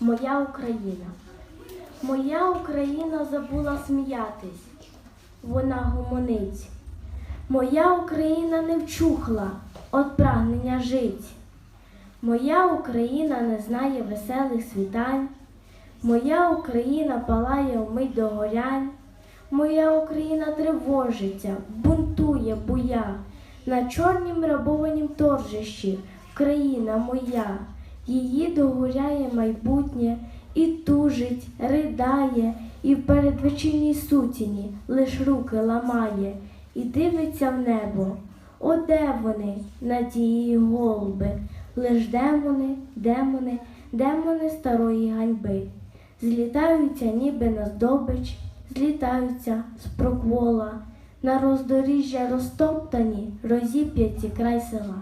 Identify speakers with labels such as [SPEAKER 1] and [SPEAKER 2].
[SPEAKER 1] Моя Україна. Моя Україна забула сміятись, вона гомонить. Моя Україна не вчухла от прагнення жить. Моя Україна не знає веселих світань. Моя Україна палає вмить до горянь. Моя Україна тривожиться, бунтує, буя. На чорнім рабованім торжищі країна моя, її догоряє майбутнє і тужить, ридає, і в передвечірній сутіні лиш руки ламає, і дивиться в небо. О, де вони, надії голуби, лиш демони, демони, демони старої ганьби. Злітаються ніби на здобич, злітаються з проквола, на роздоріжжя розтоптані, розіп'яті край села.